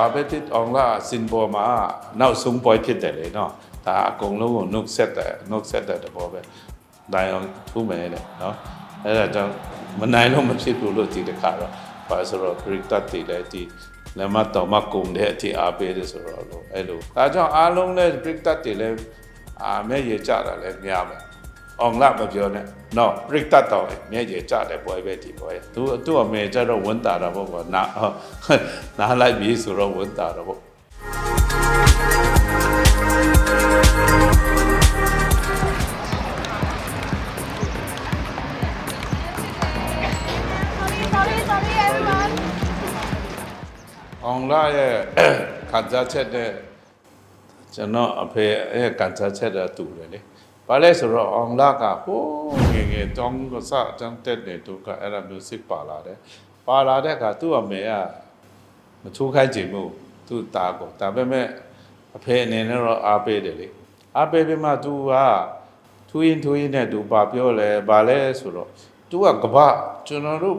ဘာပဲဖြစ်အောင်လားစင်ပေါ်မှာနောက်ဆုံးပွဲဖြစ်တယ်လေနော်ဒါအကုန်လုံးကိုနှုတ်ဆက်တယ်နှုတ်ဆက်တဲ့တဘောပဲဒါအောင်ထူးမယ်လေနော်အဲ့ဒါကြောင့်မနိုင်လို့မဖြစ်ဘူးလို့ဒီတစ်ခါတော့ဘာဆိုတော့ break တတ်တယ်လေဒီလက်မတော်မကုံတဲ့အထိအားပေးတယ်ဆိုတော့လို့အဲ့လိုဒါကြောင့်အားလုံးလည်း break တတ်တယ်လေအာမဲ့ရကြတာလည်းများမယ် အောင်လာမပြောနဲ့နော်ပရိသတ်တော်မျက်ရည်ကြတယ်ပွဲပဲဒီပွဲသူသူ့အမေကျတော့ဝန်တာတာပေါ့ကွာနာနားလိုက်ပြီဆိုတော့ဝန်တာတော့ပေါ့ Sorry, sorry everyone. အောင်လာရဲ့ခံစားချက်တဲ့ကျွန်တော်အဖေရဲ့ခံစားချက်တော့တူတယ်လေ ဘာလဲဆိုတော့အောင်လကဟိုးငငယ်တောင်းကစတန်းတက်နေသူကအဲ့ဒါမျိုးစိတ်ပါလာတယ်ပါလာတဲ့အခါသူ့အမေကမချိုးခိုင်းချင်ဘူးသူ့သားကိုဒါပေမဲ့အဖေအနေနဲ့တော့အားပေးတယ်လေအားပေးပြီးမှသူကထူးရင်ထူးရင်နဲ့သူပါပြောလဲဘာလဲဆိုတော့သူကကပကျွန်တော်တို့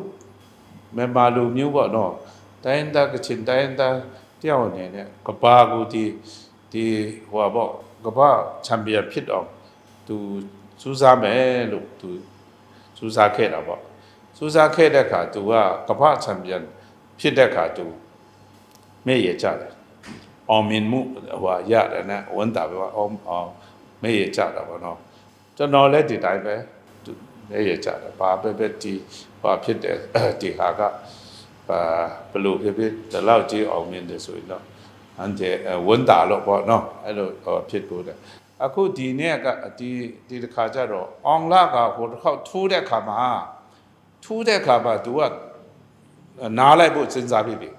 မြန်မာလူမျိုးပေါ့နော်တိုင်းသားကချင်တိုင်းသားတယောက်အနေနဲ့ကပကိုဒီဒီဟိုပါပေါ့ကပချန်ပီယံဖြစ်အောင် သူစူးစမ်းမယ်လို့သူစူးစမ်းခဲ့တာပေါ့စူးစမ်းခဲ့တဲ့အခါသူကကဘာချန်ပီယံဖြစ်တဲ့အခါသူမဲ့ရကြတယ်အောင်မြင်မှုဟိုရတယ်နဲ့ဝန်တာပဲအောင်အောင်မဲ့ရကြတာပေါ့နော်ကျွန်တော်လည်းဒီတိုင်းပဲသူနေရကြတယ်ဘာပဲပဲဒီဘာဖြစ်တယ်ဒီဟာကဘာဘလို့ဖြစ်ဖြစ်ဒီလောက်ကြီးအောင်မြင်တယ်ဆိုရင်တော့အန်တဲ့ဝန်တာလို့ပေါ့နော်အဲ့လိုဖြစ်လို့တယ် အခုဒီနေ့ကဒီဒီတစ်ခါကျတော့အောင်လာကဟိုတစ်ခေါက်ထိုးတဲ့ခါမှာထိုးတဲ့ခါမှာ तू ကနားလိုက်ဖို့စဉ်းစားပြီးပြီ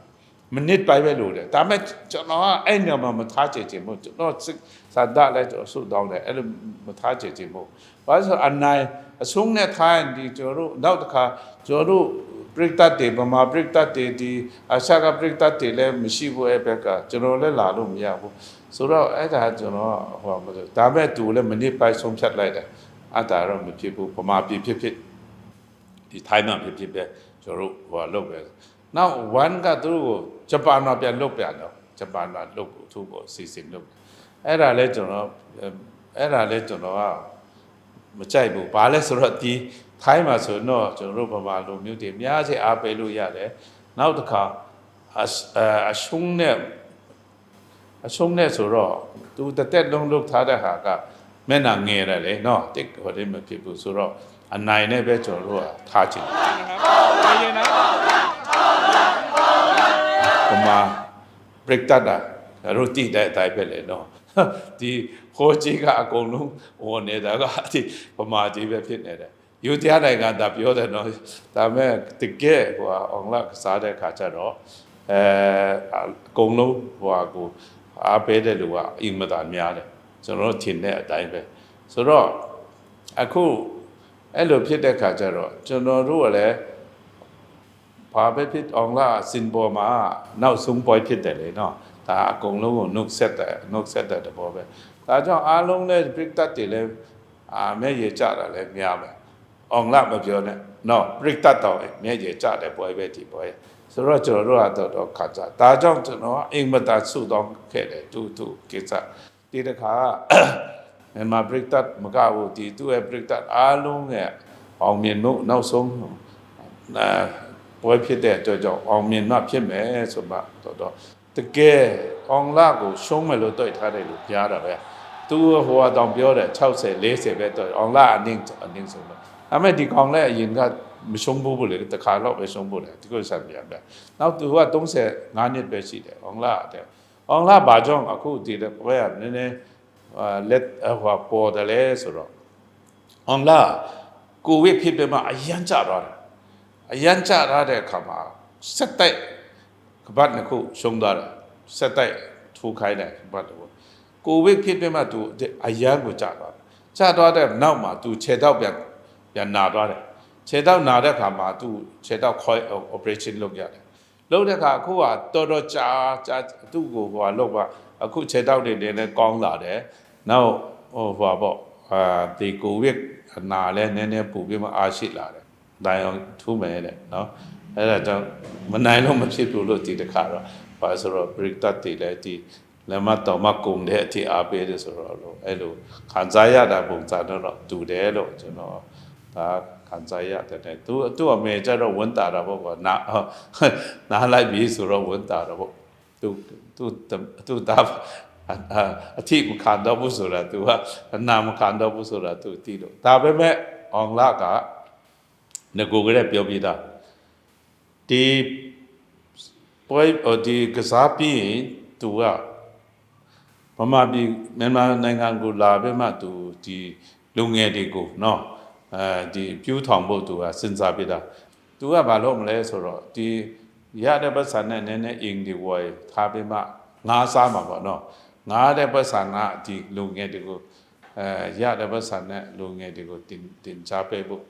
မိနစ်ပိုင်းပဲလို့တယ်ဒါပေမဲ့ကျွန်တော်ကအဲ့ညမှာမထားချင်ချင်ဘူးကျွန်တော်စစ်စာဒလည်းကျွန်တော်ဆုတောင်းတယ်အဲ့လိုမထားချင်ချင်ဘူးဘာလို့ဆိုအနိုင်အဆုံးနဲ့ထားရင်ဒီကျွန်တော်တို့နောက်တစ်ခါကျွန်တော်တို့ပရိသတ်တွေဗမာပရိသတ်တွေဒီအရှာကပရိသတ်တွေလည်းမရှိဘူးအဲ့ဘက်ကကျွန်တော်လည်းလာလို့မရဘူး ဆိုတော့အဲ့ဒါကျွန်တော်ဟိုမလို့ဒါပေမဲ့သူလည်းမိနစ်ပိုင်းဆုံးဖြတ်လိုက်တယ်အဲ့ဒါတော့မဖြစ်ဘူးဗမာပြည်ဖြစ်ဖြစ်ဒီထိုင်းမှာဖြစ်ဖြစ်ပဲကျွန်တော်တို့ဟိုကလုပ်ပဲနောက် one ကသူတို့ကိုဂျပန်မှာပြန်လုပ်ပြန်တော့ဂျပန်မှာလုပ်ကိုသူ့ကိုစီစဉ်လုပ်အဲ့ဒါလဲကျွန်တော်အဲ့ဒါလဲကျွန်တော်ကမကြိုက်ဘူးဘာလဲဆိုတော့ဒီထိုင်းမှာဆိုတော့ကျွန်တော်တို့ဗမာလူမျိုးတွေအများကြီးအားပေးလို့ရတယ်နောက်တစ်ခါအရှအရှုံးနဲ့ အရှုံးနဲ့ဆိုတော့သူတသက်လုံးလုပ်ထားတဲ့ဟာကမျက်နှာငယ်တယ်လေနော်တိတ်ဟိုတိမဖြစ်ဘူးဆိုတော့အနိုင်နဲ့ပဲကျွန်တော်တို့ကထားချင်တယ်ကမာ break တတ်တာတို့တည်တဲ့အတိုင်းပဲလေနော်ဒီခိုးကြီးကအကုန်လုံးဟိုနေတာကဒီပမာကြီးပဲဖြစ်နေတယ်ယူတရားနိုင်ငံဒါပြောတယ်နော်ဒါမဲ့တကယ်ဟိုအောင်လကစားတဲ့ခါကျတော့အဲအကုန်လုံးဟိုဟာကို အားပေးတဲ့လူကအင်မတန်များတယ်ကျွန်တော်တို့ထင်တဲ့အတိုင်းပဲဆိုတော့အခုအဲ့လိုဖြစ်တဲ့ခါကျတော့ကျွန်တော်တို့ကလည်းဘာပဲဖြစ်အောင်လားစင်ပေါ်မှာနောက်ဆုံးပွဲဖြစ်တယ်လေနော်ဒါအကုန်လုံးကိုနှုတ်ဆက်တယ်နှုတ်ဆက်တဲ့တဘောပဲဒါကြောင့်အားလုံးလည်းပြိတ္တတွေလည်းအာမဲ့ရကြတာလည်းများမယ်အောင်လားမပြောနဲ့နော်ပြိတ္တတော်မျက်ရည်ကြတယ်ပွဲပဲဒီပွဲ ဆိုတော့ကျွန်တော်တို့ကတော့ခါကြဒါကြောင့်ကျွန်တော်အိမ်မတာဆုတောင်းခဲ့တယ်တူတူကိစ္စဒီတခါမြန်မာပြိတ္တမကဘူးဒီသူ့ရဲ့ပြိတ္တအားလုံးရဲ့အောင်မြင်မှုနောက်ဆုံးအာပွဲဖြစ်တဲ့အတွက်ကြောင့်အောင်မြင်မှဖြစ်မယ်ဆိုမှတော့တော့တကယ်အောင်လာကိုရှုံးမယ်လို့တွေ့ထားတယ်လို့ကြားတာပဲသူဟိုအတောင်ပြောတယ်60 40ပဲတော့အောင်လာအနည်းအနည်းဆိုတော့ဒါပေမဲ့ဒီကောင်လည်းအရင်က မရှုံးဘူးဘူးလေတခါတော့ပဲရှုံးဘူးလေဒီကိုဆက်ပြန်ပြန်နောက်သူက35နှစ်ပဲရှိတယ်အောင်လာတဲ့အောင်လာဘာကြောင့်အခုဒီဘက်ကနည်းနည်းလက်ဟိုပေါ်တယ်လေဆိုတော့အောင်လာကိုဝိဖြစ်ပြမအရန်ကြတော့တယ်အရန်ကြရတဲ့အခါမှာစက်တိုက်ကပတ်နှစ်ခုရှုံးသွားတယ်စက်တိုက်ထိုးခိုင်းတယ်ကပတ်တော့ကိုဗစ်ဖြစ်ပြီးမှသူအရန်ကိုကြသွားတယ်ကြသွားတဲ့နောက်မှာသူခြေထောက်ပြန်ပြန်နာသွားတယ် ခြေတောက်နာတဲ့အခါမှာသူခြေတောက် coil operation လုပ်ရတယ်လုပ်တဲ့အခါအခုကတော်တော်ကြာကြာသူ့ကိုဟိုကလုပ်ပါအခုခြေတောက်တွေလည်းကောင်းလာတယ်နောက်ဟိုဟိုပေါ့အာဒီကိုဗစ်နာလည်းနည်းနည်းပူပြီးမှအားရှိလာတယ်တိုင်အောင်ထူးမယ်တဲ့နော်အဲ့ဒါကြောင့်မနိုင်လို့မဖြစ်ဘူးလို့ဒီတစ်ခါတော့ဘာဆိုတော့ break တတ်တယ်လေဒီလမတော်မကုန်တဲ့အထိအားပေးတယ်ဆိုတော့အဲ့လိုခံစားရတာပုံစံတော့တူတယ်လို့ကျွန်တော်ဒါ ခံစားရတဲ့သူသူ့အမေကျတော့ဝန်တာတာပေါ့ကွာနာနားလိုက်ပြီဆိုတော့ဝန်တာတာပေါ့သူသူသူတာအထိမခံတော့ဘူးဆိုတာသူကနာမခံတော့ဘူးဆိုတာသူသိလို့ဒါပေမဲ့အောင်လကငကိုကလေးပြောပြတာဒီပွဲဒီကစားပြီးရင်သူကမမပြည်မြန်မာနိုင်ငံကိုလာပြီးမှသူဒီလူငယ်တွေကိုနော် အဲဒီပြူးထောင်ဖို့သူကစဉ်းစားပြတာသူကဘာလို့မလဲဆိုတော့ဒီရတဲ့ပတ်စံနဲ့နည်းနည်းအင်ဒီဝိုင်ထားပြီးမှငါးစားမှာပေါ့နော်ငါးတဲ့ပတ်စံကဒီလူငယ်တွေကိုအဲရတဲ့ပတ်စံနဲ့လူငယ်တွေကိုတင်တင်ချပေးဖို့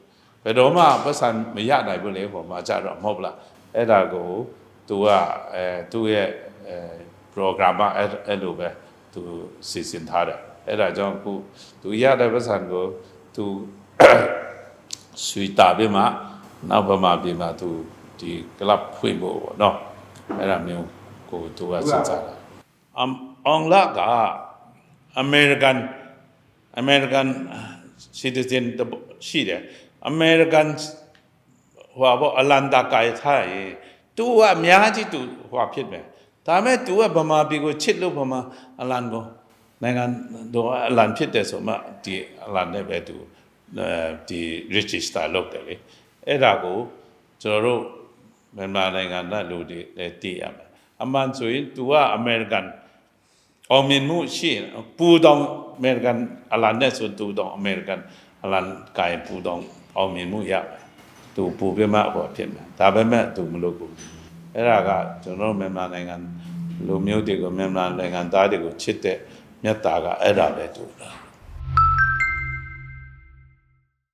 ဘယ်တော့မှပတ်စံမရနိုင်ဘူးလေဟောမှာကြတော့မဟုတ်လားအဲ့ဒါကိုသူကအဲသူ့ရဲ့အဲ program အဲ့လိုပဲသူစီစဉ်ထားတယ်အဲ့ဒါကြောင့်ခုသူရတဲ့ပတ်စံကိုသူ ဆွေတာပြီးမှနောက်ဗမာပြည်မှာသူဒီ club ဖွင့်ဖို့ပေါ့နော်အဲ့ဒါမျိုးကိုသူကစဉ်းစားတာအမ်အောင်လာကအမေရိကန်အမေရိကန် citizen ရှိတယ်အမေရိကန်ဟိုဘောအလန်တာကဲထားရင်သူကအများကြီးသူဟိုဖြစ်မယ်ဒါမဲ့သူကဗမာပြည်ကိုချစ်လို့ဗမာအလန်ကိုနိုင်ငံတော်အလန်ဖြစ်တယ်ဆိုမှဒီအလန်နဲ့ပဲသူ ဒီ register လုပ်တယ်လေအဲ့ဒါကိုကျွန်တော်တို့မြန်မာနိုင်ငံသားလူတွေလည်းသိရမယ်အမှန်ဆိုရင် तू ကအမေရိကန်အောင်မြင်မှုရှိရင်ပူတောင်အမေရိကန်အလန်နဲ့ဆို तू တောင်အမေရိကန်အလန်ကိုင်ပူတောင်အောင်မြင်မှုရမယ်သူပူပြမအပေါ်ဖြစ်မယ်ဒါပေမဲ့သူမလုပ်ဘူးအဲ့ဒါကကျွန်တော်တို့မြန်မာနိုင်ငံလူမျိုးတွေကိုမြန်မာနိုင်ငံသားတွေကိုချစ်တဲ့မြတ်တာကအဲ့ဒါပဲသူ